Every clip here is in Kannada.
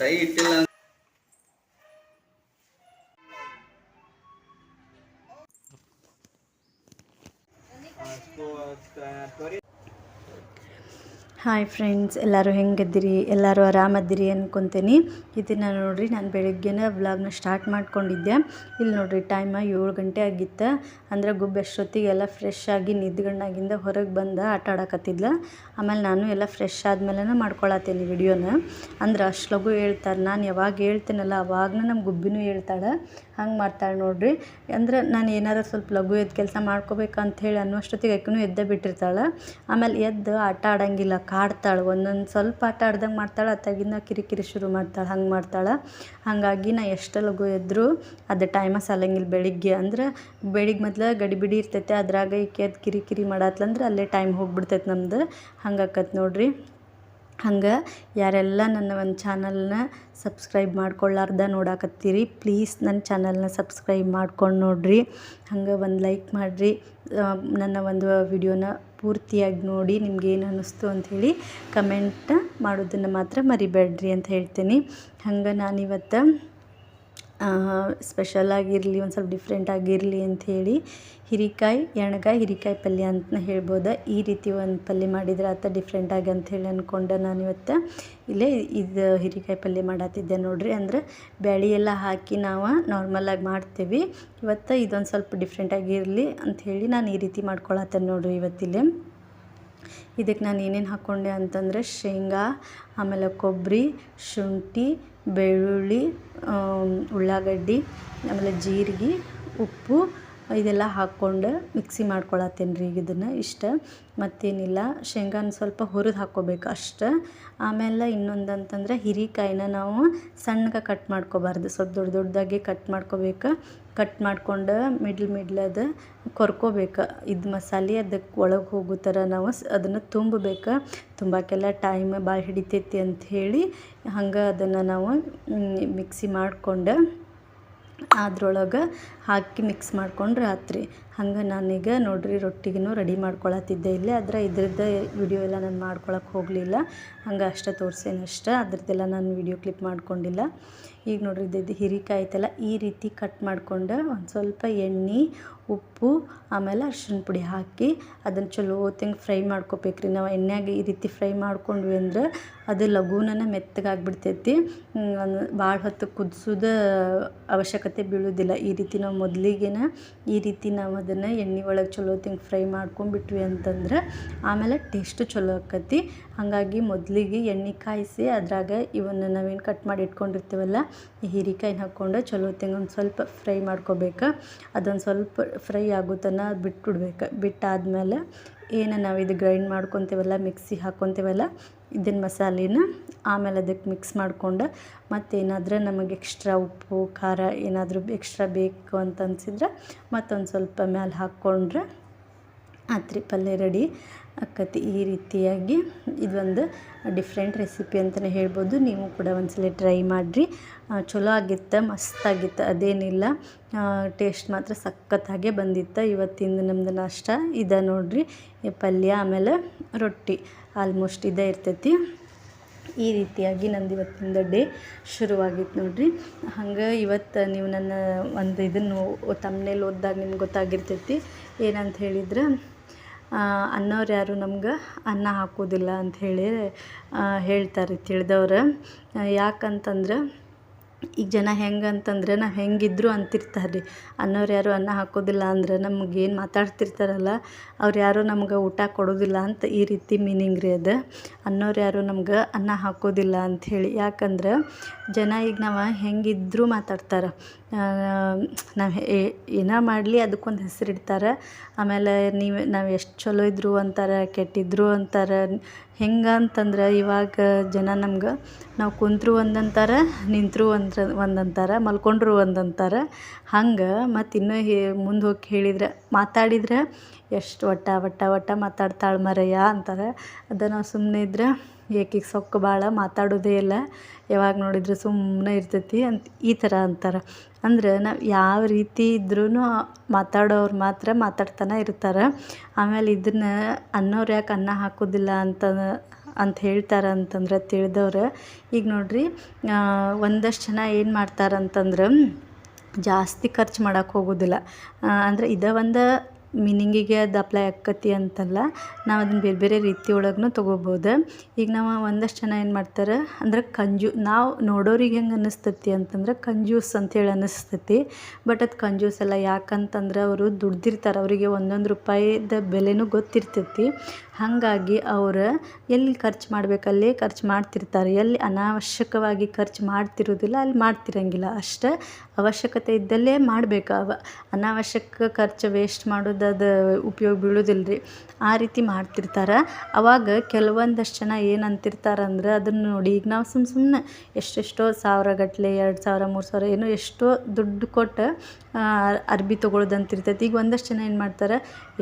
കൈ ഇട്ടില്ല. ಹಾಯ್ ಫ್ರೆಂಡ್ಸ್ ಎಲ್ಲರೂ ಹೆಂಗಿದ್ದೀರಿ? ಎಲ್ಲರೂ ಆರಾಮದ್ದೀರಿ ಅನ್ಕೊತೀನಿ. ಇದನ್ನು ನೋಡಿರಿ, ನಾನು ಬೆಳಗ್ಗೆನೇ ವ್ಲಾಗ್ನ ಸ್ಟಾರ್ಟ್ ಮಾಡ್ಕೊಂಡಿದ್ದೆ. ಇಲ್ಲಿ ನೋಡಿರಿ ಟೈಮ ಏಳು ಗಂಟೆ ಆಗಿತ್ತು. ಅಂದ್ರೆ ಗುಬ್ಬ ಅಷ್ಟೊತ್ತಿಗೆಲ್ಲ ಫ್ರೆಶ್ ಆಗಿ ನಿದ್ಗಣ್ಣಾಗಿಂದ ಹೊರಗೆ ಬಂದು ಆಟ ಆಡಕತ್ತಿದ್ಲ. ಆಮೇಲೆ ನಾನು ಎಲ್ಲ ಫ್ರೆಶ್ ಆದಮೇಲೆ ಮಾಡ್ಕೊಳತ್ತೀನಿ ವಿಡಿಯೋನ ಅಂದ್ರೆ ಅಷ್ಟು ಲಘು ಹೇಳ್ತಾರೆ. ನಾನು ಯಾವಾಗ ಹೇಳ್ತೀನಲ್ಲ ಅವಾಗ ನಮ್ಮ ಗುಬ್ಬಿನೂ ಹೇಳ್ತಾಳೆ. ಹಂಗೆ ಮಾಡ್ತಾಳೆ ನೋಡಿರಿ. ಅಂದ್ರೆ ನಾನು ಏನಾರ ಸ್ವಲ್ಪ ಲಘು ಎದ್ದು ಕೆಲಸ ಮಾಡ್ಕೋಬೇಕಂತ ಹೇಳಿ ಅನ್ನೋಷ್ಟೊತ್ತಿಗೆ ಆಕಿನೂ ಎದ್ದೇ ಬಿಟ್ಟಿರ್ತಾಳೆ. ಆಮೇಲೆ ಎದ್ದು ಆಟ ಆಡಂಗಿಲ್ಲ, ಕಾಡ್ತಾಳೆ. ಒಂದೊಂದು ಸ್ವಲ್ಪ ಆಟ ಆಡ್ದಂಗೆ ಮಾಡ್ತಾಳೆ, ಅತ್ತಾಗಿಂದ ಕಿರಿಕಿರಿ ಶುರು ಮಾಡ್ತಾಳೆ, ಹಂಗೆ ಮಾಡ್ತಾಳೆ. ಹಾಗಾಗಿ ನಾ ಎಷ್ಟು ಲಘು ಎದ್ದರೂ ಅದು ಟೈಮ ಸಾಲಂಗಿಲ್ಲ ಬೆಳಿಗ್ಗೆ. ಅಂದ್ರೆ ಬೆಳಿಗ್ಗೆ ಮೊದ್ಲು ಗಡಿಬಿಡಿ ಇರ್ತೈತೆ, ಅದ್ರಾಗ ಈಕೆ ಎದ್ದು ಕಿರಿಕಿರಿ ಮಾಡತ್ಲಂದ್ರೆ ಅಲ್ಲೇ ಟೈಮ್ ಹೋಗ್ಬಿಡ್ತೈತೆ ನಮ್ದು. ಹಂಗೆ ಆಕತ್ ನೋಡ್ರಿ. ಹಂಗೆ ಯಾರೆಲ್ಲ ನನ್ನ ಒಂದು ಚಾನಲ್ನ ಸಬ್ಸ್ಕ್ರೈಬ್ ಮಾಡ್ಕೊಳ್ಳಾರ್ದ ನೋಡಾಕತ್ತೀರಿ ಪ್ಲೀಸ್ ನನ್ನ ಚಾನಲ್ನ ಸಬ್ಸ್ಕ್ರೈಬ್ ಮಾಡ್ಕೊಂಡು ನೋಡಿರಿ. ಹಂಗೆ ಒಂದು ಲೈಕ್ ಮಾಡಿರಿ. ನನ್ನ ಒಂದು ವಿಡಿಯೋನ ಪೂರ್ತಿಯಾಗಿ ನೋಡಿ ನಿಮ್ಗೆ ಏನು ಅನ್ನಿಸ್ತು ಅಂಥೇಳಿ ಕಮೆಂಟ್ ಮಾಡೋದನ್ನು ಮಾತ್ರ ಮರಿಬೇಡ್ರಿ ಅಂತ ಹೇಳ್ತೀನಿ. ಹಂಗೆ ನಾನಿವತ್ತು ಸ್ಪೆಷಲ್ ಆಗಿರಲಿ, ಒಂದು ಸ್ವಲ್ಪ ಡಿಫ್ರೆಂಟ್ ಆಗಿರಲಿ ಅಂಥೇಳಿ ಹಿರಿಕಾಯಿ, ಎಣ್ಗಾಯಿ, ಹಿರಿಕಾಯಿ ಪಲ್ಯ ಅಂತ ಹೇಳ್ಬೋದು. ಈ ರೀತಿ ಒಂದು ಪಲ್ಯ ಮಾಡಿದ್ರೆ ಆತ ಡಿಫ್ರೆಂಟಾಗಿ ಅಂಥೇಳಿ ಅಂದ್ಕೊಂಡು ನಾನು ಇವತ್ತು. ಇಲ್ಲೇ ಇದು ಹಿರಿಕಾಯಿ ಪಲ್ಯ ಮಾಡತ್ತಿದ್ದೆ ನೋಡಿರಿ. ಅಂದ್ರೆ ಬ್ಯಾಳಿ ಎಲ್ಲ ಹಾಕಿ ನಾವು ನಾರ್ಮಲಾಗಿ ಮಾಡ್ತೀವಿ. ಇವತ್ತು ಇದೊಂದು ಸ್ವಲ್ಪ ಡಿಫ್ರೆಂಟಾಗಿರಲಿ ಅಂಥೇಳಿ ನಾನು ಈ ರೀತಿ ಮಾಡ್ಕೊಳತ್ತೇನೆ ನೋಡಿರಿ ಇವತ್ತಿಲ್ಲೇ ಇದಕ್ಕೆ ನಾನು ಏನೇನು ಹಾಕ್ಕೊಂಡೆ ಅಂತಂದರೆ ಶೇಂಗಾ, ಆಮೇಲೆ ಕೊಬ್ಬರಿ ಶುಂಠಿ ಬೆಳ್ಳುಳ್ಳಿ ಉಳ್ಳಾಗಡ್ಡಿ ಆಮೇಲೆ ಜೀರಿಗೆ ಉಪ್ಪು ಇದೆಲ್ಲ ಹಾಕ್ಕೊಂಡು ಮಿಕ್ಸಿ ಮಾಡ್ಕೊಳತ್ತೀನಿ ರೀ ಈಗ ಇದನ್ನು ಇಷ್ಟ. ಮತ್ತೇನಿಲ್ಲ, ಶೇಂಗಾನ ಸ್ವಲ್ಪ ಹುರಿದು ಹಾಕ್ಕೋಬೇಕು ಅಷ್ಟೆ. ಆಮೇಲೆ ಇನ್ನೊಂದು ಅಂತಂದ್ರೆ ಹಿರಿಕಾಯಿನ ನಾವು ಸಣ್ಣಗೆ ಕಟ್ ಮಾಡ್ಕೋಬಾರ್ದು. ಸ್ವಲ್ಪ ದೊಡ್ಡ ದೊಡ್ಡದಾಗಿ ಕಟ್ ಮಾಡ್ಕೋಬೇಕು. ಕಟ್ ಮಾಡ್ಕೊಂಡು ಮಿಡ್ಲ್ ಮಿಡ್ಲ್ ಅದು ಕೊರ್ಕೋಬೇಕು. ಇದು ಮಸಾಲೆ ಅದಕ್ಕೆ ಒಳಗೆ ಹೋಗೋ ಥರ ನಾವು ಅದನ್ನು ತುಂಬಬೇಕು. ತುಂಬಕ್ಕೆಲ್ಲ ಟೈಮ್ ಭಾಳ ಹಿಡಿತೈತಿ ಅಂಥೇಳಿ ಹಂಗೆ ಅದನ್ನು ನಾವು ಮಿಕ್ಸಿ ಮಾಡ್ಕೊಂಡು ಅದ್ರೊಳಗೆ ಹಾಕಿ ಮಿಕ್ಸ್ ಮಾಡ್ಕೊಂಡು ರಾತ್ರಿ. ಹಂಗೆ ನಾನೀಗ ನೋಡ್ರಿ ರೊಟ್ಟಿಗೂ ರೆಡಿ ಮಾಡ್ಕೊಳತ್ತಿದ್ದೆ ಇಲ್ಲೇ. ಆದರೆ ಇದ್ರದ್ದು ವಿಡಿಯೋ ಎಲ್ಲ ನಾನು ಮಾಡ್ಕೊಳಕ್ಕೆ ಹೋಗಲಿಲ್ಲ. ಹಂಗೆ ಅಷ್ಟೇ ತೋರ್ಸೇನೆ ಅಷ್ಟೇ ಅದ್ರದ್ದೆಲ್ಲ ನಾನು ವಿಡಿಯೋ ಕ್ಲಿಪ್ ಮಾಡ್ಕೊಂಡಿಲ್ಲ. ಈಗ ನೋಡ್ರಿ ಇದು ಹಿರಿಕಾಯಿ ಐತಲ್ಲ, ಈ ರೀತಿ ಕಟ್ ಮಾಡ್ಕೊಂಡು ಒಂದು ಸ್ವಲ್ಪ ಎಣ್ಣೆ, ಉಪ್ಪು, ಆಮೇಲೆ ಅರ್ಶಿನ ಪುಡಿ ಹಾಕಿ ಅದನ್ನು ಚಲೋ ಹೊತ್ತಿಂಗ್ ಫ್ರೈ ಮಾಡ್ಕೋಬೇಕ್ರಿ. ನಾವು ಎಣ್ಣೆಗೆ ಈ ರೀತಿ ಫ್ರೈ ಮಾಡ್ಕೊಂಡ್ವಿ ಅಂದ್ರೆ ಅದು ಲಘೂನನ ಮೆತ್ತಗಾಗ್ಬಿಡ್ತೈತಿ. ಭಾಳ ಹೊತ್ತು ಕುದಿಸೋದ ಅವಶ್ಯಕತೆ ಬೀಳೋದಿಲ್ಲ. ಈ ರೀತಿ ನಾವು ಮೊದಲಿಗೆನ ಈ ರೀತಿ ನಾವು ಅದನ್ನು ಎಣ್ಣೆ ಒಳಗೆ ಚಲೋ ಹೊತ್ತಿಗೆ ಫ್ರೈ ಮಾಡ್ಕೊಂಡ್ಬಿಟ್ವಿ ಅಂತಂದ್ರೆ ಆಮೇಲೆ ಟೇಸ್ಟು ಚಲೋ ಆಕತಿ. ಹಾಗಾಗಿ ಮೊದಲಿಗೆ ಎಣ್ಣೆ ಕಾಯಿಸಿ ಅದ್ರಾಗ ಇವನ್ನ ನಾವೇನು ಕಟ್ ಮಾಡಿ ಇಟ್ಕೊಂಡಿರ್ತೀವಲ್ಲ ಹೀರಿಕಾಯಿನ ಹಾಕ್ಕೊಂಡು ಚಲೋ ಹೊತ್ತಿಗೆ ಒಂದು ಸ್ವಲ್ಪ ಫ್ರೈ ಮಾಡ್ಕೋಬೇಕು. ಅದೊಂದು ಸ್ವಲ್ಪ ಫ್ರೈ ಆಗೋ ತನಕ ಬಿಟ್ಬಿಡ್ಬೇಕು. ಬಿಟ್ಟಾದಮೇಲೆ ಏನು ನಾವು ಇದು ಗ್ರೈಂಡ್ ಮಾಡ್ಕೊತೀವಲ್ಲ, ಮಿಕ್ಸಿ ಹಾಕ್ಕೊತೀವಲ್ಲ ಇದನ್ನ ಮಸಾಲೆನ ಆಮೇಲೆ ಅದಕ್ಕೆ ಮಿಕ್ಸ್ ಮಾಡ್ಕೊಂಡು ಮತ್ತೇನಾದರೂ ನಮಗೆ ಎಕ್ಸ್ಟ್ರಾ ಉಪ್ಪು, ಖಾರ ಏನಾದರೂ ಎಕ್ಸ್ಟ್ರಾ ಬೇಕು ಅಂತ ಅನ್ಸಿದ್ರೆ ಮತ್ತೊಂದು ಸ್ವಲ್ಪ ಮ್ಯಾಲೆ ಹಾಕ್ಕೊಂಡ್ರೆ ಆತ್ರಿ ಪಲ್ಯ ರೆಡಿ. ಆಕತಿ ಈ ರೀತಿಯಾಗಿ ಇದೊಂದು ಡಿಫ್ರೆಂಟ್ ರೆಸಿಪಿ ಅಂತಲೇ ಹೇಳ್ಬೋದು. ನೀವು ಕೂಡ ಒಂದ್ಸಲ ಟ್ರೈ ಮಾಡಿರಿ. ಚಲೋ ಆಗಿತ್ತು ಮಸ್ತಾಗಿತ್ತು ಅದೇನಿಲ್ಲ. ಟೇಸ್ಟ್ ಮಾತ್ರ ಸಖತ್ತಾಗೆ ಬಂದಿತ್ತು. ಇವತ್ತಿಂದ ನಮ್ದು ನಾಷ್ಟ ಇದೆ ನೋಡಿರಿ. ಪಲ್ಯ ಆಮೇಲೆ ರೊಟ್ಟಿ ಆಲ್ಮೋಸ್ಟ್ ಇದೇ ಇರ್ತೈತಿ. ಈ ರೀತಿಯಾಗಿ ನಂದು ಇವತ್ತಿಂದ ಡೇ ಶುರುವಾಗಿತ್ತು ನೋಡಿರಿ. ಹಂಗೆ ಇವತ್ತು ನೀವು ನನ್ನ ಒಂದು ಇದನ್ನು ತಮ್ಮನೇಲಿ ಓದ್ದಾಗ ನಿಮ್ಗೆ ಗೊತ್ತಾಗಿರ್ತೈತಿ. ಏನಂತ ಹೇಳಿದ್ರೆ ಅನ್ನೋರು ಯಾರು ನಮ್ಗೆ ಅನ್ನ ಹಾಕೋದಿಲ್ಲ ಅಂಥೇಳಿ ಹೇಳ್ತಾರೆ ತಿಳಿದವ್ರು. ಯಾಕಂತಂದ್ರೆ ಈಗ ಜನ ಹೆಂಗೆ ಅಂತಂದ್ರೆ ನಾವು ಹೆಂಗಿದ್ರು ಅಂತಿರ್ತಾರೆ ರೀ ಅನ್ನೋರು ಯಾರು ಅನ್ನ ಹಾಕೋದಿಲ್ಲ ಅಂದ್ರೆ ನಮ್ಗೆ ಏನು ಮಾತಾಡ್ತಿರ್ತಾರಲ್ಲ, ಅವ್ರು ಯಾರು ನಮ್ಗೆ ಊಟ ಕೊಡೋದಿಲ್ಲ ಅಂತ ಈ ರೀತಿ ಮೀನಿಂಗ್ ರೀ ಅದು. ಅನ್ನೋರು ಯಾರು ನಮ್ಗೆ ಅನ್ನ ಹಾಕೋದಿಲ್ಲ ಅಂಥೇಳಿ ಯಾಕಂದ್ರೆ ಜನ ಈಗ ನಾವು ಹೆಂಗಿದ್ರು ಮಾತಾಡ್ತಾರೆ. ನಾವು ಏನೋ ಮಾಡಲಿ ಅದಕ್ಕೊಂದು ಹೆಸರಿಡ್ತಾರೆ ಆಮೇಲೆ ನೀವು, ನಾವು ಎಷ್ಟು ಚಲೋ ಇದ್ರು ಅಂತಾರೆ, ಕೆಟ್ಟಿದ್ರು ಅಂತಾರೆ ಹೆಂಗೆ ಅಂತಂದ್ರೆ ಇವಾಗ ಜನ ನಮ್ಗೆ ನಾವು ಕುಂತರೂ ಒಂದು ಅಂತಾರೆ ನಿಂತರೂ ಒಂದು ಒಂದು ಅಂತಾರೆ ಮಲ್ಕೊಂಡ್ರು ಒಂದು ಅಂತಾರೆ ಹಂಗೆ ಮತ್ತು ಇನ್ನೂ ಹೇ, ಮುಂದೆ ಹೋಗಿ ಹೇಳಿದ್ರೆ ಮಾತಾಡಿದ್ರೆ, ಎಷ್ಟು ಒಟ್ಟ ಒಟ್ಟ ಒಟ್ಟ ಮಾತಾಡ್ತಾಳೆ ಮರಯ್ಯ ಅಂತಾರೆ. ಅದ ನಾವು ಸುಮ್ಮನೆ ಇದ್ರೆ ಏಕಿಗೆ ಸೊಕ್ಕ ಭಾಳ ಮಾತಾಡೋದೇ ಇಲ್ಲ. ಯಾವಾಗ ನೋಡಿದ್ರು ಸುಮ್ಮನೆ ಇರ್ತೈತಿ ಅಂತ ಈ ಥರ ಅಂತಾರೆ. ಅಂದ್ರೆ ನಾವು ಯಾವ ರೀತಿ ಇದ್ರೂ ಮಾತಾಡೋರು ಮಾತ್ರ ಮಾತಾಡ್ತಾನೆ ಇರ್ತಾರೆ. ಆಮೇಲೆ ಇದನ್ನು ಅನ್ನೋರು ಯಾಕೆ ಅನ್ನ ಹಾಕೋದಿಲ್ಲ ಅಂತ ಅಂತ ಹೇಳ್ತಾರೆ ಅಂತಂದ್ರೆ ತಿಳಿದವ್ರು. ಈಗ ನೋಡಿರಿ ಒಂದಷ್ಟು ಜನ ಏನು ಮಾಡ್ತಾರೆ ಅಂತಂದ್ರೆ ಜಾಸ್ತಿ ಖರ್ಚು ಮಾಡೋಕ್ಕೆ ಹೋಗೋದಿಲ್ಲ. ಅಂದರೆ ಇದೇ ಒಂದು ಮೀನಿಂಗಿಗೆ ಅದು ಅಪ್ಲೈ ಆಕ್ಕತಿ ಅಂತಲ್ಲ, ನಾವು ಅದನ್ನ ಬೇರೆ ಬೇರೆ ರೀತಿ ಒಳಗೂ ತೊಗೋಬೋದು. ಈಗ ನಾವು ಒಂದಷ್ಟು ಜನ ಏನು ಮಾಡ್ತಾರೆ, ಅಂದ್ರೆ ಕಂಜು, ನಾವು ನೋಡೋರಿಗೆ ಹೆಂಗೆ ಅನ್ನಿಸ್ತೈತಿ ಅಂತಂದ್ರೆ ಕಂಜೂಸ್ ಅಂಥೇಳಿ ಅನ್ನಿಸ್ತೈತಿ. ಬಟ್ ಅದು ಕಂಜೂಸ್ ಅಲ್ಲ, ಯಾಕಂತಂದ್ರೆ ಅವರು ದುಡ್ದಿರ್ತಾರೆ, ಅವರಿಗೆ ಒಂದೊಂದು ರೂಪಾಯಿದ ಬೆಲೆನೂ ಗೊತ್ತಿರ್ತೈತಿ. ಹಾಗಾಗಿ ಅವರು ಎಲ್ಲಿ ಖರ್ಚು ಅಲ್ಲಿ ಖರ್ಚು ಮಾಡ್ತಿರ್ತಾರೆ. ಎಲ್ಲಿ ಅನಾವಶ್ಯಕವಾಗಿ ಖರ್ಚು ಮಾಡ್ತಿರೋದಿಲ್ಲ, ಅಲ್ಲಿ ಮಾಡ್ತಿರಂಗಿಲ್ಲ. ಅಷ್ಟೇ ಅವಶ್ಯಕತೆ ಇದ್ದಲ್ಲೇ ಮಾಡ್ಬೇಕು. ಅನಾವಶ್ಯಕ ಖರ್ಚು ವೇಸ್ಟ್ ಮಾಡೋದು ಅದು ಉಪಯೋಗ ಬೀಳೋದಿಲ್ಲ ಆ ರೀತಿ ಮಾಡ್ತಿರ್ತಾರೆ. ಅವಾಗ ಕೆಲವೊಂದಷ್ಟು ಜನ ಏನು ಅಂತಿರ್ತಾರೆ ಅಂದ್ರೆ ಅದನ್ನು ನೋಡಿ ಈಗ ನಾವು ಸುಮ್ಮ ಸುಮ್ಮನೆ ಎಷ್ಟೆಷ್ಟೋ ಸಾವಿರಗಟ್ಟಲೆ ಎರಡು ಸಾವಿರ, ಮೂರು ಸಾವಿರ ಏನೋ ಎಷ್ಟೋ ದುಡ್ಡು ಕೊಟ್ಟು ಅರ್ಬಿ ತೊಗೊಳೋದಂತಿರ್ತೈತಿ. ಈಗ ಒಂದಷ್ಟು ಜನ ಏನು ಮಾಡ್ತಾರೆ,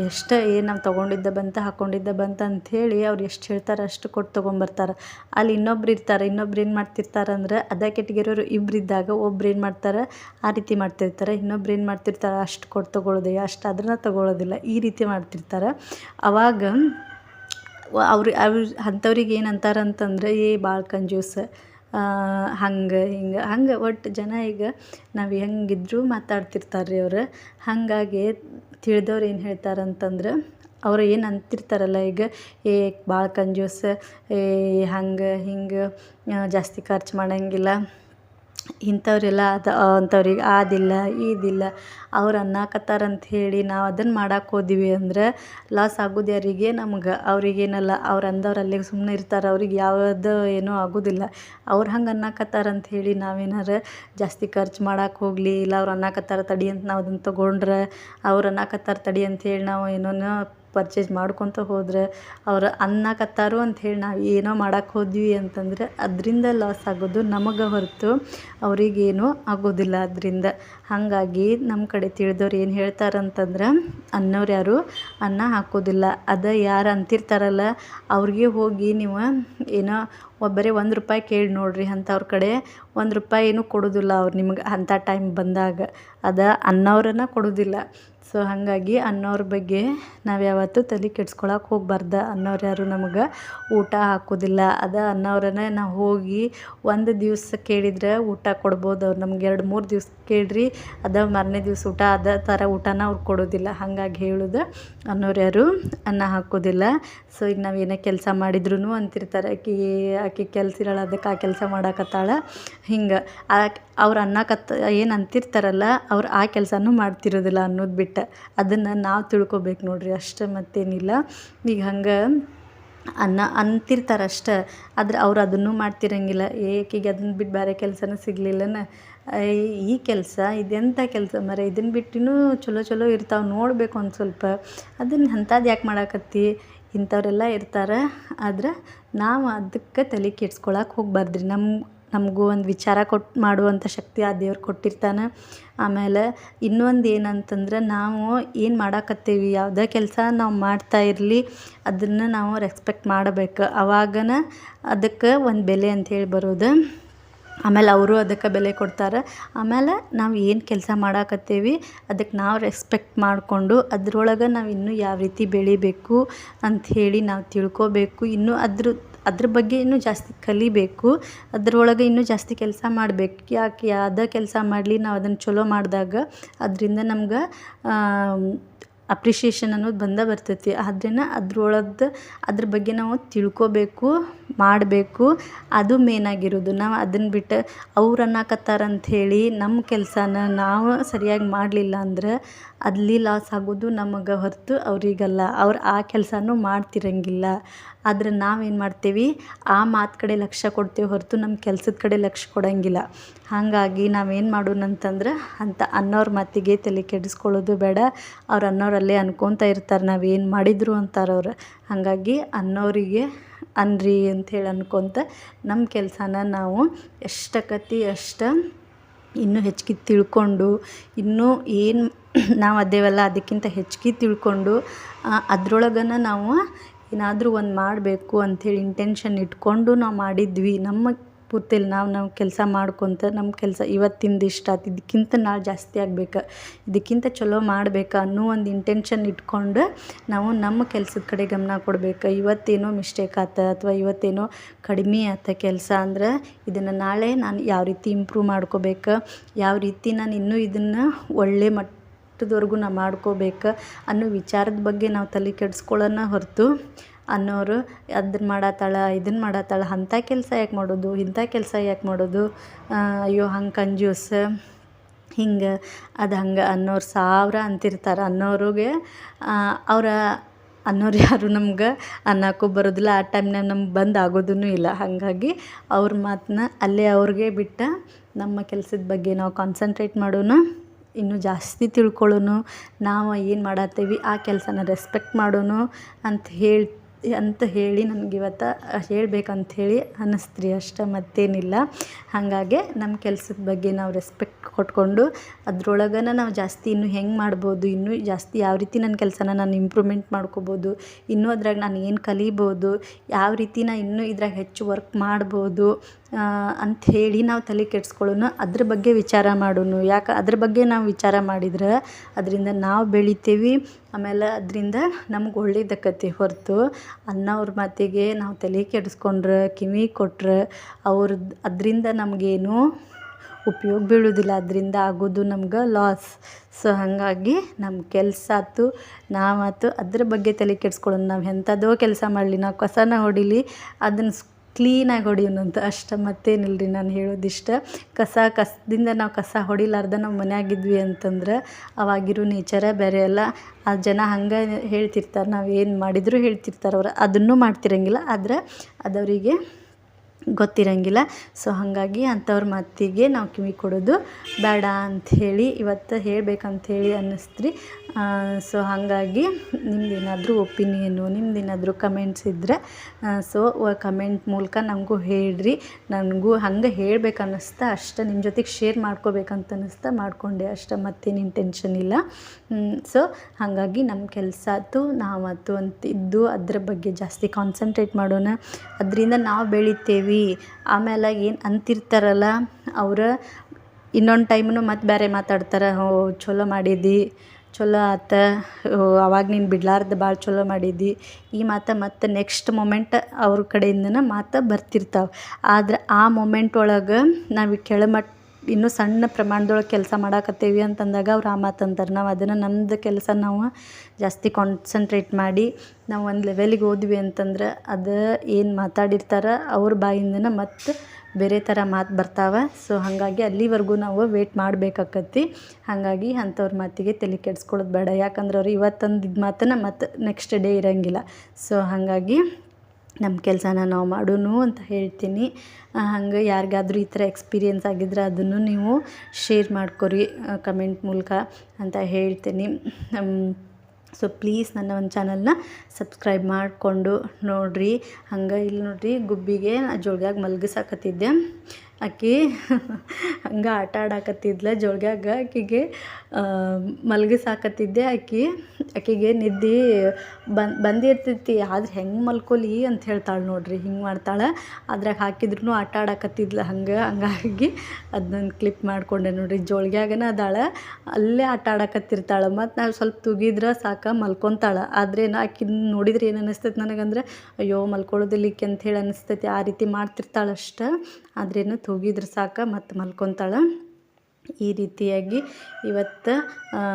ಎಷ್ಟು ಏನು ನಾವು ತೊಗೊಂಡಿದ್ದ ಬಂತ ಹಾಕ್ಕೊಂಡಿದ್ದ ಬಂತ ಅಂಥೇಳಿ ಅವ್ರು ಎಷ್ಟು ಹೇಳ್ತಾರೆ ಅಷ್ಟು ಕೊಟ್ಟು ತೊಗೊಂಬರ್ತಾರೆ. ಅಲ್ಲಿ ಇನ್ನೊಬ್ರು ಇರ್ತಾರೆ, ಇನ್ನೊಬ್ರು ಏನು ಮಾಡ್ತಿರ್ತಾರೆ ಅಂದ್ರೆ ಅದೇ ಕೆಟಗಿರಿಯವರು ಇಬ್ರು ಇದ್ದಾಗ ಒಬ್ರು ಏನು ಮಾಡ್ತಾರೆ, ಆ ರೀತಿ ಮಾಡ್ತಿರ್ತಾರೆ. ಇನ್ನೊಬ್ರು ಏನು ಮಾಡ್ತಿರ್ತಾರೆ, ಅಷ್ಟು ಕೊಟ್ಟು ತೊಗೊಳ್ಳೋದೆ ಅಷ್ಟು ಅದನ್ನ ತೊಗೊಳ್ಳೋದಿಲ್ಲ ಈ ರೀತಿ ಮಾಡ್ತಿರ್ತಾರೆ. ಅವಾಗ ಅವ್ರು ಅವ್ರು ಅಂಥವ್ರಿಗೆ ಏನು ಅಂತಾರೆ ಅಂತಂದ್ರೆ, ಏ ಭಾಳ ಕಂಜೂಸ್ ಹಂಗೆ, ಹಿಂಗೆ. ಹಂಗೆ ಒಟ್ಟು ಜನ ಈಗ ನಾವು ಹೆಂಗಿದ್ರು ಮಾತಾಡ್ತಿರ್ತಾರೆ ರೀ ಅವ್ರು. ಹಾಗಾಗಿ ತಿಳಿದವ್ರು ಏನು ಹೇಳ್ತಾರೆ ಅಂತಂದ್ರೆ, ಅವ್ರು ಏನು ಅಂತಿರ್ತಾರಲ್ಲ ಈಗ, ಏ ಭಾಳ ಕಂಜೂಸ್, ಏ, ಹಂಗೆ, ಹಿಂಗೆ ಜಾಸ್ತಿ ಖರ್ಚು ಮಾಡಂಗಿಲ್ಲ ಇಂಥವ್ರೆಲ್ಲ ಅದು ಅಂಥವ್ರಿಗೆ ಆದಿಲ್ಲ ಇದಿಲ್ಲ ಅವ್ರು ಅಂತ ಹೇಳಿ ನಾವು ಅದನ್ನು ಮಾಡಕ್ಕೆ ಹೋದ್ವಿ ಅಂದ್ರೆ ಲಾಸ್ ಆಗೋದು ಯಾರಿಗೆ? ನಮ್ಗೆ. ಅವ್ರಿಗೇನಲ್ಲ ಅವ್ರು ಅಂದವ್ರು ಅಲ್ಲಿಗೆ ಸುಮ್ಮನೆ ಇರ್ತಾರೆ, ಅವ್ರಿಗೆ ಯಾವುದು ಏನೂ ಆಗೋದಿಲ್ಲ. ಅವ್ರು ಹಂಗೆ ಅನ್ನಾಕತ್ತಾರ ಅಂತ ಹೇಳಿ ನಾವೇನಾರ ಜಾಸ್ತಿ ಖರ್ಚು ಮಾಡಕ್ಕೆ ಹೋಗಲಿ, ಇಲ್ಲ ಅವ್ರು ಅನ್ನಾಕತ್ತಾರ ತಡಿ ಅಂತ ನಾವು ಅದನ್ನು ತೊಗೊಂಡ್ರೆ, ಅವ್ರು ಅನ್ನಾಕತ್ತಾರ ತಡಿ ಅಂತ ಹೇಳಿ ನಾವು ಏನೋ ಪರ್ಚೇಸ್ ಮಾಡ್ಕೊತ ಹೋದ್ರೆ ಅವ್ರು ಅಂತ ಹೇಳಿ ನಾವು ಏನೋ ಮಾಡಕ್ಕೆ ಹೋದ್ವಿ ಅಂತಂದ್ರೆ ಅದರಿಂದ ಲಾಸ್ ಆಗೋದು ನಮಗೆ ಹೊರತು ಅವರಿಗೇನು ಆಗೋದಿಲ್ಲ ಅದರಿಂದ. ಹಾಗಾಗಿ ನಮ್ಮ ಕಡೆ ತಿಳಿದವ್ರು ಏನು ಹೇಳ್ತಾರಂತಂದ್ರೆ ಅನ್ನೋರು ಯಾರು ಅನ್ನ ಹಾಕೋದಿಲ್ಲ. ಅದು ಯಾರು ಅಂತಿರ್ತಾರಲ್ಲ ಅವ್ರಿಗೆ ಹೋಗಿ ನೀವು ಏನೋ ಒಬ್ಬರೇ ಒಂದು ರೂಪಾಯಿ ಕೇಳಿ ನೋಡಿರಿ ಅಂಥವ್ರ ಕಡೆ ಒಂದು ರೂಪಾಯಿ ಏನೂ ಕೊಡೋದಿಲ್ಲ ಅವ್ರು ನಿಮ್ಗೆ ಅಂಥ ಟೈಮ್ ಬಂದಾಗ. ಅದು ಅನ್ನೋರನ್ನ ಕೊಡೋದಿಲ್ಲ. ಸೊ ಹಾಗಾಗಿ ಅನ್ನೋರ ಬಗ್ಗೆ ನಾವು ಯಾವತ್ತೂ ತಲೆ ಕೆಡ್ಸ್ಕೊಳಕ್ಕೆ ಹೋಗ್ಬಾರ್ದು. ಅನ್ನೋರು ಯಾರು ನಮಗೆ ಊಟ ಹಾಕೋದಿಲ್ಲ. ಅದು ಅನ್ನೋರನ್ನೇ ನಾವು ಹೋಗಿ ಒಂದು ದಿವಸ ಕೇಳಿದ್ರೆ ಊಟ ಕೊಡ್ಬೋದು. ಅವ್ರು ನಮ್ಗೆ ಎರಡು ಮೂರು ದಿವಸ ಕೇಳಿರಿ, ಅದು ಮಾರನೇ ದಿವಸ ಊಟ, ಅದ ಥರ ಊಟನ ಅವ್ರು ಕೊಡೋದಿಲ್ಲ. ಹಾಗಾಗಿ ಹೇಳೋದು, ಅನ್ನೋರು ಯಾರು ಅನ್ನ ಹಾಕೋದಿಲ್ಲ. ಸೊ ಈಗ ನಾವು ಏನೇ ಕೆಲಸ ಮಾಡಿದ್ರು ಅಂತಿರ್ತಾರೆ ಆಕಿ ಆಕೆ ಕೆಲಸ ಇರೋಳ ಅದಕ್ಕೆ ಆ ಕೆಲಸ ಮಾಡಕತ್ತಾಳ. ಹಿಂಗೆ ಅವ್ರು ಅನ್ನಕತ್ತ ಏನು ಅಂತಿರ್ತಾರಲ್ಲ, ಅವ್ರು ಆ ಕೆಲಸನೂ ಮಾಡ್ತಿರೋದಿಲ್ಲ ಅನ್ನೋದು ಬಿಟ್ಟು. ಅದನ್ನು ನಾವು ತಿಳ್ಕೊಬೇಕು ನೋಡ್ರಿ, ಅಷ್ಟೇ ಮತ್ತೇನಿಲ್ಲ. ಈಗ ಹಂಗೆ ಅನ್ನ ಅಂತಿರ್ತಾರೆ ಅಷ್ಟೇ, ಆದ್ರೆ ಅವ್ರು ಅದನ್ನು ಮಾಡ್ತಿರಂಗಿಲ್ಲ. ಏಕೆಗೆ ಅದನ್ನ ಬಿಟ್ಟು ಬೇರೆ ಕೆಲಸನೂ ಸಿಗಲಿಲ್ಲನ? ಈ ಕೆಲಸ ಇದೆಂಥ ಕೆಲಸ? ಮರ ಇದನ್ನು ಬಿಟ್ಟಿನೂ ಚಲೋ ಚಲೋ ಇರ್ತಾವೆ, ನೋಡಬೇಕು ಒಂದು ಸ್ವಲ್ಪ. ಅದನ್ನು ಅಂಥದ್ದು ಯಾಕೆ ಮಾಡಾಕತ್ತಿ? ಇಂಥವರೆಲ್ಲ ಇರ್ತಾರೆ, ಆದ್ರೆ ನಾವು ಅದಕ್ಕೆ ತಲೆ ಕೆಡ್ಸ್ಕೊಳಕ್ಕೆ ಹೋಗ್ಬಾರ್ದ್ರಿ. ನಮ್ಮ ನಮಗೂ ಒಂದು ವಿಚಾರ ಕೊಟ್ಟು ಮಾಡುವಂಥ ಶಕ್ತಿ ಆ ದೇವ್ರು ಕೊಟ್ಟಿರ್ತಾನೆ. ಆಮೇಲೆ ಇನ್ನೊಂದು ಏನಂತಂದ್ರೆ ನಾವು ಏನು ಮಾಡಾಕತ್ತೀವಿ, ಯಾವುದೇ ಕೆಲಸ ನಾವು ಮಾಡ್ತಾ ಇರಲಿ, ಅದನ್ನು ನಾವು ರೆಸ್ಪೆಕ್ಟ್ ಮಾಡಬೇಕು. ಅವಾಗನ ಅದಕ್ಕೆ ಒಂದು ಬೆಲೆ ಅಂಥೇಳಿ ಬರೋದು. ಆಮೇಲೆ ಅವರು ಅದಕ್ಕೆ ಬೆಲೆ ಕೊಡ್ತಾರೆ. ಆಮೇಲೆ ನಾವು ಏನು ಕೆಲಸ ಮಾಡಾಕತ್ತೀವಿ ಅದಕ್ಕೆ ನಾವು ರೆಸ್ಪೆಕ್ಟ್ ಮಾಡಿಕೊಂಡು ಅದರೊಳಗೆ ನಾವು ಇನ್ನೂ ಯಾವ ರೀತಿ ಬೆಳಿಬೇಕು ಅಂಥೇಳಿ ನಾವು ತಿಳ್ಕೊಬೇಕು. ಇನ್ನೂ ಅದ್ರ ಅದ್ರ ಬಗ್ಗೆ ಇನ್ನೂ ಜಾಸ್ತಿ ಕಲಿಬೇಕು. ಅದ್ರೊಳಗೆ ಇನ್ನೂ ಜಾಸ್ತಿ ಕೆಲಸ ಮಾಡಬೇಕು. ಯಾಕೆ ಯಾವುದೇ ಕೆಲಸ ಮಾಡಲಿ ನಾವು ಅದನ್ನು ಚಲೋ ಮಾಡಿದಾಗ ಅದರಿಂದ ನಮ್ಗೆ ಅಪ್ರಿಷಿಯೇಷನ್ ಅನ್ನೋದು ಬಂದೇ ಬರ್ತೈತಿ. ಆದ್ರೇನ ಅದ್ರೊಳಗೆ ಅದ್ರ ಬಗ್ಗೆ ನಾವು ತಿಳ್ಕೊಬೇಕು. ಮಾಡಬೇಕು. ಅದು ಮೇನ್ ಆಗಿರೋದು. ನಾವು ಅದನ್ನು ಬಿಟ್ಟು ಅವ್ರು ಅನ್ನಕತ್ತಾರ ಹೇಳಿ ನಮ್ಮ ಕೆಲಸನ ನಾವು ಸರಿಯಾಗಿ ಮಾಡಲಿಲ್ಲ ಅಂದ್ರೆ ಅಲ್ಲಿ ಲಾಸ್ ಆಗೋದು ನಮಗೆ ಹೊರತು ಅವರಿಗಲ್ಲ. ಅವ್ರು ಆ ಕೆಲಸನೂ ಮಾಡ್ತಿರಂಗಿಲ್ಲ. ಆದರೆ ನಾವೇನು ಮಾಡ್ತೀವಿ? ಆ ಮಾತು ಕಡೆ ಲಕ್ಷ್ಯ ಕೊಡ್ತೇವೆ ಹೊರತು ನಮ್ಮ ಕೆಲಸದ ಕಡೆ ಲಕ್ಷ್ಯ ಕೊಡಂಗಿಲ್ಲ. ಹಾಗಾಗಿ ನಾವೇನು ಮಾಡೋಣ ಅಂತಂದ್ರೆ ಅಂತ ಅನ್ನೋರ ಮಾತಿಗೆ ತಲೆ ಕೆಡಿಸ್ಕೊಳ್ಳೋದು ಬೇಡ. ಅವ್ರು ಅನ್ನೋರಲ್ಲೇ ಅನ್ಕೊತಾ ಇರ್ತಾರೆ. ನಾವೇನು ಮಾಡಿದ್ರು ಅಂತಾರೆ ಅವ್ರು. ಹಾಗಾಗಿ ಅನ್ನೋರಿಗೆ ಅನ್ರಿ ಅಂಥೇಳಿ ಅನ್ಕೊತ ನಮ್ಮ ಕೆಲಸನ ನಾವು ಎಷ್ಟಾಕತಿ ಅಷ್ಟು ಇನ್ನೂ ಹೆಚ್ಚಿಗೆ ತಿಳ್ಕೊಂಡು, ಇನ್ನೂ ಏನು ನಾವು ಅದೇವಲ್ಲ ಅದಕ್ಕಿಂತ ಹೆಚ್ಚಿಗೆ ತಿಳ್ಕೊಂಡು ಅದ್ರೊಳಗನ ನಾವು ಏನಾದರೂ ಒಂದು ಮಾಡಬೇಕು ಅಂಥೇಳಿ ಇಂಟೆನ್ಷನ್ ಇಟ್ಕೊಂಡು ನಾವು ಮಾಡಿದ್ವಿ. ನಮ್ಮ ಪೂರ್ತಿಲಿ ನಾವು ನಾವು ಕೆಲಸ ಮಾಡ್ಕೊತ ನಮ್ಮ ಕೆಲಸ ಇವತ್ತಿಂದ ಇಷ್ಟ ಆತು ಇದಕ್ಕಿಂತ ನಾಳೆ ಜಾಸ್ತಿ ಆಗ್ಬೇಕು. ಇದಕ್ಕಿಂತ ಚಲೋ ಮಾಡ್ಬೇಕು ಅನ್ನೋ ಒಂದು ಇಂಟೆನ್ಷನ್ ಇಟ್ಕೊಂಡು ನಾವು ನಮ್ಮ ಕೆಲಸದ ಕಡೆ ಗಮನ ಕೊಡ್ಬೇಕು. ಇವತ್ತೇನೋ ಮಿಸ್ಟೇಕ್ ಆತ ಅಥವಾ ಇವತ್ತೇನೋ ಕಡಿಮೆ ಆತ ಕೆಲಸ ಅಂದ್ರೆ ಇದನ್ನು ನಾಳೆ ನಾನು ಯಾವ ರೀತಿ ಇಂಪ್ರೂವ್ ಮಾಡ್ಕೋಬೇಕು, ಯಾವ ರೀತಿ ನಾನು ಇನ್ನೂ ಇದನ್ನು ಒಳ್ಳೆ ಮಟ್ಟದವರೆಗೂ ನಾ ಮಾಡ್ಕೋಬೇಕು ಅನ್ನೋ ವಿಚಾರದ ಬಗ್ಗೆ ನಾವು ತಲೆ ಕೆಡಿಸ್ಕೊಳ್ಳೋಣ ಹೊರತು ಅನ್ನೋರು ಅದನ್ನ ಮಾಡತ್ತಾಳ ಇದನ್ನ ಮಾಡತ್ತಾಳ ಅಂಥ ಕೆಲಸ ಯಾಕೆ ಮಾಡೋದು, ಇಂಥ ಕೆಲಸ ಯಾಕೆ ಮಾಡೋದು? ಅಯ್ಯೋ, ಹಂಗೆ ಕಂಜೂಸ್. ಹಿಂಗೆ, ಅದು ಹಂಗೆ ಅನ್ನೋರು ಸಾವಿರ ಅಂತಿರ್ತಾರೆ. ಅನ್ನೋರಿಗೆ ಅವರ ಅನ್ನೋರು ಯಾರು ನಮ್ಗೆ ಅನ್ನಕ್ಕೂ ಬರೋದಿಲ್ಲ. ಆ ಟೈಮ್ನಾಗ ನಮ್ಗೆ ಬಂದ್ ಆಗೋದೂ ಇಲ್ಲ. ಹಾಗಾಗಿ ಅವ್ರ ಮಾತನ್ನ ಅಲ್ಲೇ ಅವ್ರಿಗೆ ಬಿಟ್ಟ ನಮ್ಮ ಕೆಲಸದ ಬಗ್ಗೆ ನಾವು ಕಾನ್ಸಂಟ್ರೇಟ್ ಮಾಡೋಣ. ಇನ್ನೂ ಜಾಸ್ತಿ ತಿಳ್ಕೊಳ್ಳೋಣ ನಾವು ಏನು ಮಾಡತ್ತೀವಿ ಆ ಕೆಲಸನ ರೆಸ್ಪೆಕ್ಟ್ ಮಾಡೋಣ ಅಂತ ಹೇಳಿ ಅಂತ ಹೇಳಿ ನನ್ಗೆ ಇವತ್ತು ಹೇಳಬೇಕಂಥೇಳಿ ಹೇಳಿ ಅನ್ನಿಸ್ತು ರೀ ಅಷ್ಟೇ, ಮತ್ತೇನಿಲ್ಲ. ಹಾಗಾಗಿ ನಮ್ಮ ಕೆಲಸದ ಬಗ್ಗೆ ನಾವು ರೆಸ್ಪೆಕ್ಟ್ ಕೊಟ್ಕೊಂಡು ಅದ್ರೊಳಗನ ನಾವು ಜಾಸ್ತಿ ಇನ್ನೂ ಹೆಂಗೆ ಮಾಡ್ಬೋದು, ಇನ್ನೂ ಜಾಸ್ತಿ ಯಾವ ರೀತಿ ನನ್ನ ಕೆಲಸನ ನಾನು ಇಂಪ್ರೂವ್ಮೆಂಟ್ ಮಾಡ್ಕೋಬೋದು, ಇನ್ನೂ ಅದ್ರಾಗ ನಾನು ಏನು ಕಲಿಬೋದು, ಯಾವ ರೀತಿ ನಾನು ಇನ್ನೂ ಇದ್ರಾಗ ಹೆಚ್ಚು ವರ್ಕ್ ಮಾಡ್ಬೋದು ಅಂಥೇಳಿ ನಾವು ತಲೆ ಕೆಡ್ಸ್ಕೊಳ್ಳೋಣ. ಅದ್ರ ಬಗ್ಗೆ ವಿಚಾರ ಮಾಡೋಣ. ಯಾಕೆ ಅದ್ರ ಬಗ್ಗೆ ನಾವು ವಿಚಾರ ಮಾಡಿದ್ರೆ ಅದರಿಂದ ನಾವು ಬೆಳಿತೀವಿ. ಆಮೇಲೆ ಅದರಿಂದ ನಮ್ಗೆ ಒಳ್ಳೇದಾಕತಿ ಹೊರತು ಅನ್ನವ್ರ ಮಾತಿಗೆ ನಾವು ತಲೆ ಕೆಡಿಸ್ಕೊಂಡ್ರೆ, ಕಿವಿ ಕೊಟ್ರೆ ಅವ್ರದ್ದು ಅದರಿಂದ ನಮಗೇನು ಉಪಯೋಗ ಬೀಳೋದಿಲ್ಲ. ಅದರಿಂದ ಆಗೋದು ನಮ್ಗೆ ಲಾಸ್ ಸೊ ಹಾಗಾಗಿ ನಮ್ಮ ಕೆಲಸ ಆಯ್ತು ನಾವಾಯ್ತು ಅದ್ರ ಬಗ್ಗೆ ತಲೆ ಕೆಡ್ಸ್ಕೊಳ್ಳೋಣ. ನಾವು ಎಂಥದೋ ಕೆಲಸ ಮಾಡಲಿ, ನಾವು ಕಸನ ಹೊಡಿಲಿ ಅದನ್ನು ಕ್ಲೀನಾಗಿ ಹೊಡಿಯೋನಂತ ಅಷ್ಟ ಮತ್ತೇನಿಲ್ಲ ರೀ ನಾನು ಹೇಳೋದಿಷ್ಟ. ಕಸ ಕಸದಿಂದ ನಾವು ಕಸ ಹೊಡಿಲಾರ್ದ ನಾವು ಮನೆಯಾಗಿದ್ವಿ ಅಂತಂದ್ರೆ ಅವಾಗಿರೋ ನೇಚರ ಬೇರೆ ಅಲ್ಲ. ಆ ಜನ ಹಂಗೆ ಹೇಳ್ತಿರ್ತಾರೆ, ನಾವು ಏನು ಮಾಡಿದರೂ ಹೇಳ್ತಿರ್ತಾರೆ ಅವ್ರು. ಅದನ್ನು ಮಾಡ್ತಿರಂಗಿಲ್ಲ, ಆದ್ರೆ ಅದು ಅವರಿಗೆ ಗೊತ್ತಿರಂಗಿಲ್ಲ. ಸೊ ಹಾಗಾಗಿ ಅಂಥವ್ರ ಮಾತಿಗೆ ನಾವು ಕಿವಿ ಕೊಡೋದು ಬೇಡ ಅಂಥೇಳಿ, ಇವತ್ತು ಹೇಳಬೇಕಂಥೇಳಿ ಅನ್ನಿಸ್ತ್ರಿ. ಸೊ ಹಾಗಾಗಿ ನಿಮ್ದೇನಾದರೂ ಒಪಿನಿಯನ್ನು ನಿಮ್ದೇನಾದರೂ ಕಮೆಂಟ್ಸ್ ಇದ್ದರೆ ಸೊ ಕಮೆಂಟ್ ಮೂಲಕ ನಮಗೂ ಹೇಳ್ರಿ. ನನಗೂ ಹಂಗೆ ಹೇಳ್ಬೇಕು ಅನ್ನಿಸ್ತಾ ಅಷ್ಟೇ ನಿಮ್ಮ ಜೊತೆಗೆ ಶೇರ್ ಮಾಡ್ಕೋಬೇಕಂತ ಅನ್ನಿಸ್ತಾ ಮಾಡಿಕೊಂಡೆ ಅಷ್ಟೇ ಮತ್ತೇನು ಇಂಟೆನ್ಷನ್ ಇಲ್ಲ. ಸೊ ಹಾಗಾಗಿ ನಮ್ಮ ಕೆಲಸ ಆಯ್ತು ನಾವಾಯ್ತು ಅಂತಿದ್ದು ಅದರ ಬಗ್ಗೆ ಜಾಸ್ತಿ ಕಾನ್ಸಂಟ್ರೇಟ್ ಮಾಡೋಣ. ಅದರಿಂದ ನಾವು ಬೆಳಿತೇವೆ. ಆಮೇಲೆ ಏನು ಅಂತಿರ್ತಾರಲ್ಲ, ಅವ್ರು ಇನ್ನೊಂದು ಟೈಮ್ನು ಮತ್ತೆ ಬೇರೆ ಮಾತಾಡ್ತಾರೆ. ಹೋ ಚಲೋ ಮಾಡಿದ್ದಿ ಚಲೋ ಆತ ಅವಾಗ ನೀನು ಬಿಡ್ಲಾರ್ದೆ ಭಾಳ ಚಲೋ ಮಾಡಿದ್ದಿ ಈ ಮಾತು ಮತ್ತೆ ನೆಕ್ಸ್ಟ್ ಮೊಮೆಂಟ್ ಅವ್ರ ಕಡೆಯಿಂದನೇ ಮಾತು ಬರ್ತಿರ್ತಾವೆ. ಆದ್ರೆ ಆ ಮೊಮೆಂಟ್ ಒಳಗೆ ನಾವು ಕೆಳಮಟ್ಟ ಇನ್ನೂ ಸಣ್ಣ ಪ್ರಮಾಣದೊಳಗೆ ಕೆಲಸ ಮಾಡಾಕತ್ತೇವಿ ಅಂತಂದಾಗ ಅವ್ರು ಆ ಮಾತಂತಾರೆ ನಾವು ಅದನ್ನು ನಮ್ಮದು ಕೆಲಸ ನಾವು ಜಾಸ್ತಿ ಕಾನ್ಸಂಟ್ರೇಟ್ ಮಾಡಿ ನಾವು ಒಂದು ಲೆವೆಲಿಗೆ ಹೋದ್ವಿ ಅಂತಂದ್ರೆ ಅದು ಏನು ಮಾತಾಡಿರ್ತಾರೆ ಅವ್ರ ಬಾಯಿಂದನೇ ಮತ್ತೆ ಬೇರೆ ಥರ ಮಾತು ಬರ್ತಾವೆ. ಸೊ ಹಾಗಾಗಿ ಅಲ್ಲಿವರೆಗೂ ನಾವು ವೇಟ್ ಮಾಡಬೇಕಾಕತ್ತಿ. ಹಾಗಾಗಿ ಅಂಥವ್ರ ಮಾತಿಗೆ ತಲೆ ಕೆಡಿಸ್ಕೊಳ್ಳೋದು ಬೇಡ. ಯಾಕಂದ್ರೆ ಅವ್ರು ಇವತ್ತೊಂದು ಮಾತನ್ನು ಮತ್ತೆ ನೆಕ್ಸ್ಟ್ ಡೇ ಇರೋಂಗಿಲ್ಲ. ಸೊ ಹಾಗಾಗಿ ನಮ್ಮ ಕೆಲಸನ ನಾವು ಮಾಡೋಣ ಅಂತ ಹೇಳ್ತೀನಿ. ಹಂಗೆ ಯಾರಿಗಾದ್ರೂ ಈ ಥರ ಎಕ್ಸ್ಪೀರಿಯೆನ್ಸ್ ಆಗಿದ್ರೆ ಅದನ್ನು ನೀವು ಶೇರ್ ಮಾಡ್ಕೊರಿ ಕಮೆಂಟ್ ಮೂಲಕ ಅಂತ ಹೇಳ್ತೀನಿ. ಸೊ ಪ್ಲೀಸ್ ನನ್ನ ಒಂದು ಚಾನಲ್ನ ಸಬ್ಸ್ಕ್ರೈಬ್ ಮಾಡಿಕೊಂಡು ನೋಡಿರಿ. ಹಂಗೆ ಇಲ್ಲಿ ನೋಡಿರಿ ಗುಬ್ಬಿಗೆ ಜೋಳ್ಗ್ಯಾಗ ಮಲಗಿಸಾಕತ್ತಿದ್ದೆ. ಆಕೆ ಹಂಗೆ ಆಟ ಆಡಾಕತ್ತಿದ್ಲ, ಜೋಳ್ಗ್ಯಾಗ ಆಕೆಗೆ ಮಲಗಿಸಾಕತ್ತಿದ್ದೆ. ಆಕೆ, ಆಕೆಗೆ ನಿದ್ದೆ ಬಂದು ಬಂದಿರ್ತೈತಿ. ಆದ್ರೆ ಹೆಂಗೆ ಮಲ್ಕೊಲಿ ಅಂತ ಹೇಳ್ತಾಳೆ ನೋಡಿರಿ, ಹಿಂಗೆ ಮಾಡ್ತಾಳೆ. ಅದ್ರಾಗ ಹಾಕಿದ್ರೂ ಆಟ ಆಡಕತ್ತಿದ್ಲು ಹಂಗೆ, ಹಂಗಾಗಿ ಅದನ್ನ ಕ್ಲಿಪ್ ಮಾಡಿಕೊಂಡೆ ನೋಡಿರಿ. ಜೋಳ್ಗ್ಯಾಗನ ಅದಾಳೆ, ಅಲ್ಲೇ ಆಟ ಆಡಕತ್ತಿರ್ತಾಳೆ. ಮತ್ತು ನಾವು ಸ್ವಲ್ಪ ತೂಗಿದ್ರೆ ಸಾಕು ಮಲ್ಕೊತಾಳೆ. ಆದರೆ ನಾ ಆಕಿನ ನೋಡಿದ್ರೆ ಏನು ಅನ್ನಿಸ್ತೈತೆ ನನಗಂದ್ರೆ, ಅಯ್ಯೋ ಮಲ್ಕೊಳ್ಳೋದಿಲ್ಲ ಅಂತ ಹೇಳಿ ಅನಿಸ್ತೈತಿ. ಆ ರೀತಿ ಮಾಡ್ತಿರ್ತಾಳೆ ಅಷ್ಟೇ ಆದ್ರೇನು ತೂಗಿದ್ರೆ ಸಾಕು ಮತ್ತು ಮಲ್ಕೊತಾಳೆ. ಈ ರೀತಿಯಾಗಿ ಇವತ್ತು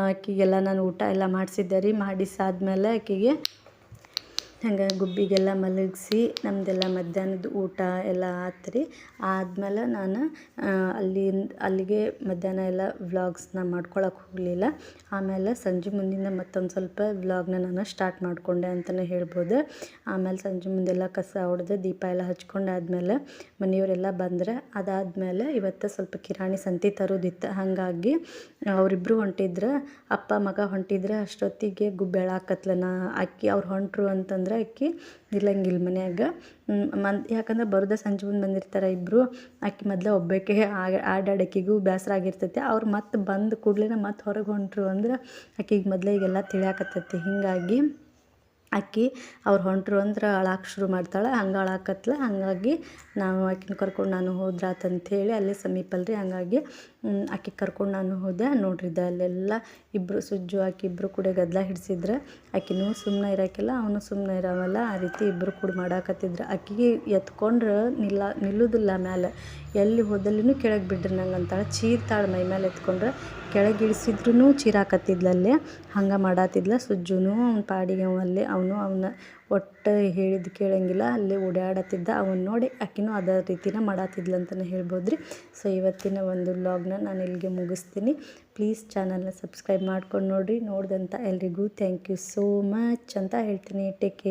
ಆಕೆಗೆಲ್ಲ ನಾನು ಊಟ ಎಲ್ಲ ಮಾಡಿಸಿದ್ದೆ ರೀ. ಮಾಡಿಸಾದ್ಮೇಲೆ ಆಕೆಗೆ ಹಂಗೆ ಗುಬ್ಬಿಗೆಲ್ಲ ಮಲಗಿಸಿ ನಮ್ಮದೆಲ್ಲ ಮಧ್ಯಾಹ್ನದ ಊಟ ಎಲ್ಲ ಆತು ರೀ ಆದ್ಮೇಲೆ ನಾನು ಅಲ್ಲಿಂದ ಅಲ್ಲಿಗೆ ಮಧ್ಯಾಹ್ನ ಎಲ್ಲ ವ್ಲಾಗ್ಸ್ನ ಮಾಡ್ಕೊಳಕ್ಕೆ ಹೋಗಲಿಲ್ಲ. ಆಮೇಲೆ ಸಂಜೆ ಮುಂದಿನ ಮತ್ತೊಂದು ಸ್ವಲ್ಪ ವ್ಲಾಗ್ನ ನಾನು ಸ್ಟಾರ್ಟ್ ಮಾಡಿಕೊಂಡೆ ಅಂತಲೇ ಹೇಳ್ಬೋದು. ಆಮೇಲೆ ಸಂಜೆ ಮುಂದೆಲ್ಲ ಕಸ ಹೊಡೆದು ದೀಪ ಎಲ್ಲ ಆದಮೇಲೆ ಮನೆಯವರೆಲ್ಲ ಬಂದರೆ, ಅದಾದಮೇಲೆ ಇವತ್ತು ಸ್ವಲ್ಪ ಕಿರಾಣಿ ಸಂತಿ ತರೋದಿತ್ತು. ಹಾಗಾಗಿ ಅವರಿಬ್ಬರು ಹೊಂಟಿದ್ರೆ, ಅಪ್ಪ ಮಗ ಹೊಂಟಿದ್ರೆ ಅಷ್ಟೊತ್ತಿಗೆ ಗುಬ್ಬೆಳಾಕತ್ಲನ ಅಕ್ಕಿ ಅವ್ರು ಹೊಂಟರು ಅಂತಂದ್ರೆ ಆಕಿ ಇರ್ಲಂಗಿಲ್ಲ ಮನ್ಯಾಗ. ಮನ್ ಯಾಕಂದ್ರೆ ಬರೋದೆ ಸಂಜೆ ಮುಂದೆ ಬಂದಿರ್ತಾರೆ ಇಬ್ಬರು ಆಕಿ ಮೊದ್ಲು ಒಬ್ಬಾಕೆ ಆಡಾಡಕ್ಕಿಗೂ ಬೇಸರ ಆಗಿರ್ತೈತಿ. ಅವ್ರು ಮತ್ತೆ ಬಂದ ಕೂಡಲೇ ಮತ್ತೆ ಹೊರಗೆ ಹೊಂಟರು ಅಂದ್ರೆ ಆಕಿಗೆ ಮೊದಲೇ ಈಗೆಲ್ಲ ತಿಳಿಯಾಕತ್ತೈತಿ. ಹೀಗಾಗಿ ಆಕಿ ಅವ್ರು ಹೊಂಟರು ಅಂದ್ರೆ ಅಳಾಕೆ ಶುರು ಮಾಡ್ತಾಳೆ. ಹಂಗೆ ಅಳಾಕತ್ಲ ಹಂಗಾಗಿ ನಾವು ಆಕಿನ ಕರ್ಕೊಂಡು ನಾನು ಹೋದ್ರಾತಂಥೇಳಿ ಅಲ್ಲೇ ಸಮೀಪಲ್ಲ ರೀ ಹಾಗಾಗಿ ಆಕಿ ಕರ್ಕೊಂಡು ನಾನು ಹೋದೆ. ನೋಡ್ರಿ ಇದು ಅಲ್ಲೆಲ್ಲ ಇಬ್ಬರು ಸುಜ್ಜು, ಆಕಿ ಇಬ್ಬರು ಕೂಡ ಗದ್ದಲ ಹಿಡ್ಸಿದ್ರೆ. ಆಕಿನೂ ಸುಮ್ಮನೆ ಇರೋಕ್ಕಿಲ್ಲ ಅವನು ಸುಮ್ಮನೆ ಇರೋವಲ್ಲ. ಆ ರೀತಿ ಇಬ್ಬರು ಕೂಡ ಮಾಡಾಕತ್ತಿದ್ರು. ಆಕಿಗೆ ಎತ್ಕೊಂಡ್ರೆ ನಿಲ್ಲ ನಿಲ್ಲುವುದಿಲ್ಲ ಮ್ಯಾಲೆ. ಎಲ್ಲಿ ಹೋದಲ್ಲಿನೂ ಕೆಳಗೆ ಬಿಡ್ರಿ ನಂಗೆ ಅಂತಾಳೆ. ಚೀರ್ತಾಳೆ ಮೈ ಮೇಲೆ ಎತ್ಕೊಂಡ್ರೆ ಕೆಳಗೆ ಇಳಿಸಿದ್ರೂ ಚೀರಾಕತ್ತಿದ್ಲಲ್ಲೇ ಹಂಗೆ ಮಾಡಾತಿದ್ಲ ಸುಜ್ಜುನು ಅವ್ನ ಪಾಡಿಗೆ ಅಲ್ಲೇ, ಅವನು ಅವನ ಒಟ್ಟು ಹೇಳಿದ್ದು ಕೇಳಂಗಿಲ್ಲ, ಅಲ್ಲಿ ಓಡಾಡತ್ತಿದ್ದ ಅವನು ನೋಡಿ ಆಕಿನೂ ಅದೇ ರೀತಿನ ಮಾಡಾತಿದ್ಲು ಅಂತಲೇ ಹೇಳ್ಬೋದು ರೀ ಸೊ ಇವತ್ತಿನ ಒಂದು ವ್ಲಾಗ್ನ ನಾನು ಇಲ್ಲಿಗೆ ಮುಗಿಸ್ತೀನಿ. ಪ್ಲೀಸ್ ಚಾನಲ್ನ ಸಬ್ಸ್ಕ್ರೈಬ್ ಮಾಡ್ಕೊಂಡು ನೋಡಿರಿ. ನೋಡಿದಂಥ ಎಲ್ರಿಗೂ ಥ್ಯಾಂಕ್ ಯು ಸೋ ಮಚ್ ಅಂತ ಹೇಳ್ತೀನಿ. Take care